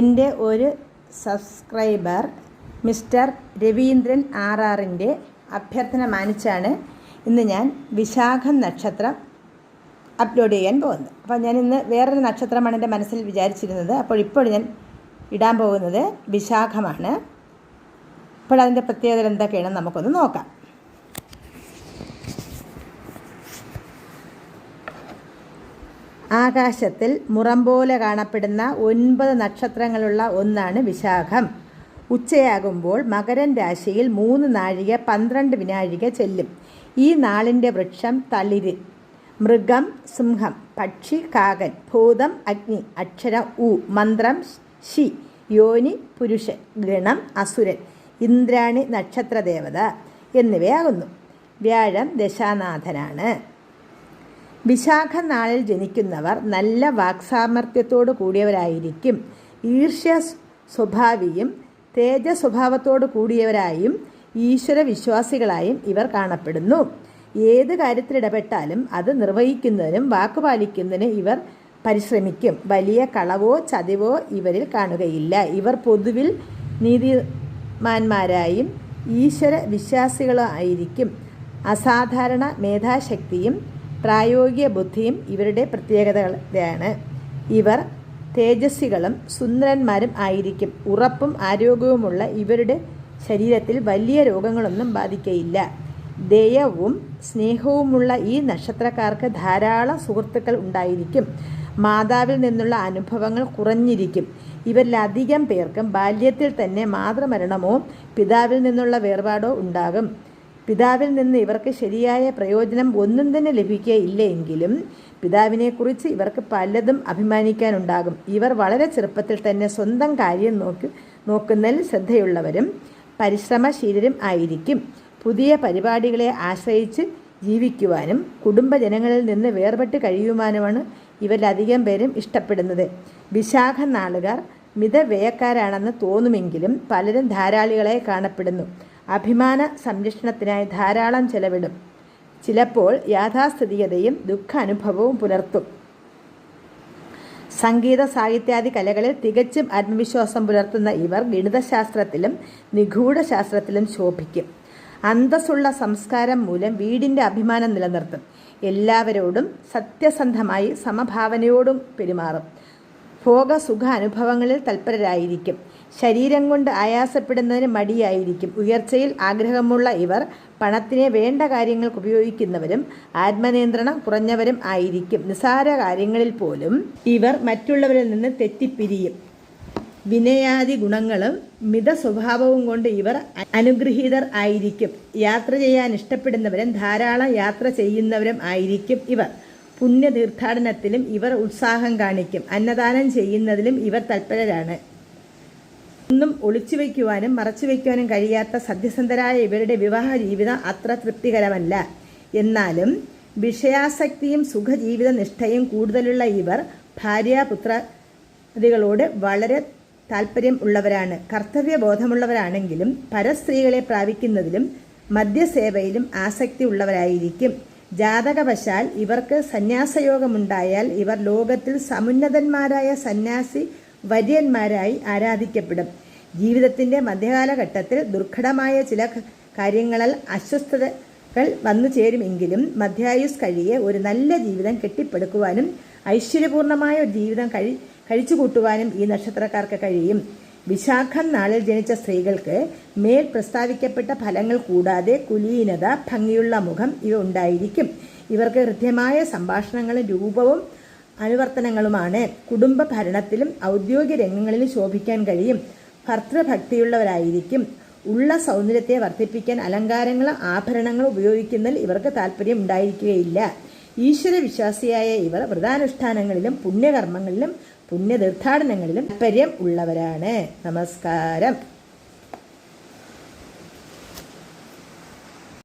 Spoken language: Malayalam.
എന്റെ ഒരു സബ്സ്ക്രൈബർ മിസ്റ്റർ രവീന്ദ്രൻ ആർ ആറിന്റെ അഭ്യർത്ഥന മാനിച്ചാണ് ഇന്ന് ഞാൻ വിശാഖം നക്ഷത്രം അപ്ലോഡ് ചെയ്യാൻ പോകുന്നത്. അപ്പോൾ ഞാൻ ഇന്ന് വേറൊരു നക്ഷത്രമാണ് എന്റെ മനസ്സിൽ വിചാരിച്ചിരുന്നത്. അപ്പോൾ ഇപ്പോൾ ഞാൻ ഇടാൻ പോകുന്നത് വിശാഖമാണ്. അപ്പോൾ അതിന്റെ പ്രത്യേകത എന്തൊക്കെയാണെന്ന് നമുക്കൊന്ന് നോക്കാം. ആകാശത്തിൽ മുറം പോലെ കാണപ്പെടുന്ന ഒൻപത് നക്ഷത്രങ്ങളുള്ള ഒന്നാണ് വിശാഖം. ഉച്ചയാകുമ്പോൾ മകരൻ രാശിയിൽ മൂന്ന് നാഴിക പന്ത്രണ്ട് വിനാഴിക ചെല്ലും. ഈ നാളിന്റെ വൃക്ഷം തളിര് മൃഗം സിംഹം പക്ഷി കാകൻ ഭൂതം അഗ്നി അക്ഷര ഉ മന്ത്രം ശി യോനി പുരുഷൻ ഗണം അസുരൻ ഇന്ദ്രാണി നക്ഷത്രദേവത എന്നിവയാകുന്നു. വ്യാഴം ദശാനാഥനാണ്. വിശാഖ നാളിൽ ജനിക്കുന്നവർ നല്ല വാക്സാമർത്ഥ്യത്തോടു കൂടിയവരായിരിക്കും. ഈർഷ്യ സ്വഭാവിയും തേജ സ്വഭാവത്തോടു കൂടിയവരായും ഈശ്വര വിശ്വാസികളായും ഇവർ കാണപ്പെടുന്നു. ഏത് കാര്യത്തിലിടപെട്ടാലും അത് നിർവഹിക്കുന്നതിനും വാക്കുപാലിക്കുന്നതിനും ഇവർ പരിശ്രമിക്കും. വലിയ കളവോ ചതിവോ ഇവരിൽ കാണുകയില്ല. ഇവർ പൊതുവിൽ നീതിമാന്മാരായും ഈശ്വര വിശ്വാസികളായിരിക്കും അസാധാരണ മേധാശക്തിയും പ്രായോഗിക ബുദ്ധിയും ഇവരുടെ പ്രത്യേകതയാണ് ഇവർ തേജസ്വികളും സുന്ദരന്മാരും ആയിരിക്കും. ഉറപ്പും ആരോഗ്യവുമുള്ള ഇവരുടെ ശരീരത്തിൽ വലിയ രോഗങ്ങളൊന്നും ബാധിക്കയില്ല. ദയവും സ്നേഹവുമുള്ള ഈ നക്ഷത്രക്കാർക്ക് ധാരാളം സുഹൃത്തുക്കൾ ഉണ്ടായിരിക്കും. മാതാവിൽ നിന്നുള്ള അനുഭവങ്ങൾ കുറഞ്ഞിരിക്കും. ഇവരിലധികം പേർക്കും ബാല്യത്തിൽ തന്നെ മാതൃമരണമോ പിതാവിൽ നിന്നുള്ള വേർപാടോ ഉണ്ടാകും. പിതാവിൽ നിന്ന് ഇവർക്ക് ശരിയായ പ്രയോജനം ഒന്നും തന്നെ ലഭിക്കുകയില്ലെങ്കിലും പിതാവിനെക്കുറിച്ച് ഇവർക്ക് പലതും അഭിമാനിക്കാനുണ്ടാകും. ഇവർ വളരെ ചെറുപ്പത്തിൽ തന്നെ സ്വന്തം കാര്യം നോക്കി നോക്കുന്നതിൽ ശ്രദ്ധയുള്ളവരും പരിശ്രമശീലരും ആയിരിക്കും. പുതിയ പരിപാടികളെ ആശ്രയിച്ച് ജീവിക്കുവാനും കുടുംബജനങ്ങളിൽ നിന്ന് വേർപെട്ട് കഴിയുവാനുമാണ് ഇവരിലധികം പേരും ഇഷ്ടപ്പെടുന്നത്. വിശാഖ നാളുകാർ മിതവ്യയക്കാരാണെന്ന് തോന്നുമെങ്കിലും പലരും ധാരാളികളായി കാണപ്പെടുന്നു. അഭിമാന സംരക്ഷണത്തിനായി ധാരാളം ചെലവിടും. ചിലപ്പോൾ യാഥാസ്ഥിതികതയും ദുഃഖാനുഭവവും പുലർത്തും. സംഗീത സാഹിത്യാദി കലകളിൽ തികച്ചും ആത്മവിശ്വാസം പുലർത്തുന്ന ഇവർ ഗണിതശാസ്ത്രത്തിലും നിഗൂഢശാസ്ത്രത്തിലും ശോഭിക്കും. അന്തസ്സുള്ള സംസ്കാരം മൂലം വീടിന്റെ അഭിമാനം നിലനിർത്തും. എല്ലാവരോടും സത്യസന്ധമായി സമഭാവനയോടും പെരുമാറും. ഭോഗസുഖ അനുഭവങ്ങളിൽ തൽപരരായിരിക്കും. ശരീരം കൊണ്ട് ആയാസപ്പെടുന്നതിന് മടിയായിരിക്കും. ഉയർച്ചയിൽ ആഗ്രഹമുള്ള ഇവർ പണത്തിനെ വേണ്ട കാര്യങ്ങൾക്ക് ഉപയോഗിക്കുന്നവരും ആത്മനിയന്ത്രണം കുറഞ്ഞവരും ആയിരിക്കും. നിസാര കാര്യങ്ങളിൽ പോലും ഇവർ മറ്റുള്ളവരിൽ നിന്ന് തെറ്റിപ്പിരിയും. വിനയാദി ഗുണങ്ങളും മിത സ്വഭാവവും കൊണ്ട് ഇവർ അനുഗ്രഹീതർ ആയിരിക്കും. യാത്ര ചെയ്യാൻ ഇഷ്ടപ്പെടുന്നവരും ധാരാളം യാത്ര ചെയ്യുന്നവരും ആയിരിക്കും ഇവർ. പുണ്യ തീർത്ഥാടനത്തിലും ഇവർ ഉത്സാഹം കാണിക്കും. അന്നദാനം ചെയ്യുന്നതിലും ഇവർ തൽപരരാണ്. ഒന്നും ഒളിച്ചു വയ്ക്കുവാനും മറച്ചു വയ്ക്കുവാനും കഴിയാത്ത സത്യസന്ധരായ ഇവരുടെ വിവാഹ ജീവിതം അത്ര തൃപ്തികരമല്ല. എന്നാലും വിഷയാസക്തിയും സുഖജീവിത നിഷ്ഠയും കൂടുതലുള്ള ഇവർ ഭാര്യാപുത്രാദികളോട് വളരെ താല്പര്യം ഉള്ളവരാണ്. കർത്തവ്യബോധമുള്ളവരാണെങ്കിലും പരസ്ത്രീകളെ പ്രാപിക്കുന്നതിലും മദ്യസേവയിലും ആസക്തി ഉള്ളവരായിരിക്കും. ജാതകവശാൽ ഇവർക്ക് സന്യാസയോഗമുണ്ടായാൽ ഇവർ ലോകത്തിൽ സമുന്നതന്മാരായ സന്യാസി വര്യന്മാരായി ആരാധിക്കപ്പെടും. ജീവിതത്തിന്റെ മധ്യകാലഘട്ടത്തിൽ ദുർഘടമായ ചില കാര്യങ്ങളാൽ അസ്വസ്ഥതകൾ വന്നു ചേരുമെങ്കിലും മധ്യായുസ് കഴിയെ ഒരു നല്ല ജീവിതം കെട്ടിപ്പടുക്കുവാനും ഐശ്വര്യപൂർണമായ ഒരു ജീവിതം കഴി കഴിച്ചുകൂട്ടുവാനും ഈ നക്ഷത്രക്കാർക്ക് കഴിയും. വിശാഖം നാളിൽ ജനിച്ച സ്ത്രീകൾക്ക് മേൽ പ്രസ്താവിക്കപ്പെട്ട ഫലങ്ങൾ കൂടാതെ കുലീനത ഭംഗിയുള്ള മുഖം ഇവ ഉണ്ടായിരിക്കും. ഇവർക്ക് ഹൃദ്യമായ സംഭാഷണങ്ങളും രൂപവും അനുവർത്തനങ്ങളുമാണ്. കുടുംബ ഭരണത്തിലും ഔദ്യോഗിക രംഗങ്ങളിലും ശോഭിക്കാൻ കഴിയും. ഭർത്തൃഭക്തിയുള്ളവരായിരിക്കും ഉള്ള സൗന്ദര്യത്തെ വർദ്ധിപ്പിക്കാൻ അലങ്കാരങ്ങളും ആഭരണങ്ങളും ഉപയോഗിക്കുന്നതിൽ ഇവർക്ക് താല്പര്യം ഉണ്ടായിരിക്കുകയില്ല. ഈശ്വര വിശ്വാസിയായ ഇവർ വ്രതാനുഷ്ഠാനങ്ങളിലും പുണ്യകർമ്മങ്ങളിലും പുണ്യതീർത്ഥാടനങ്ങളിലും താല്പര്യം ഉള്ളവരാണ്. നമസ്കാരം.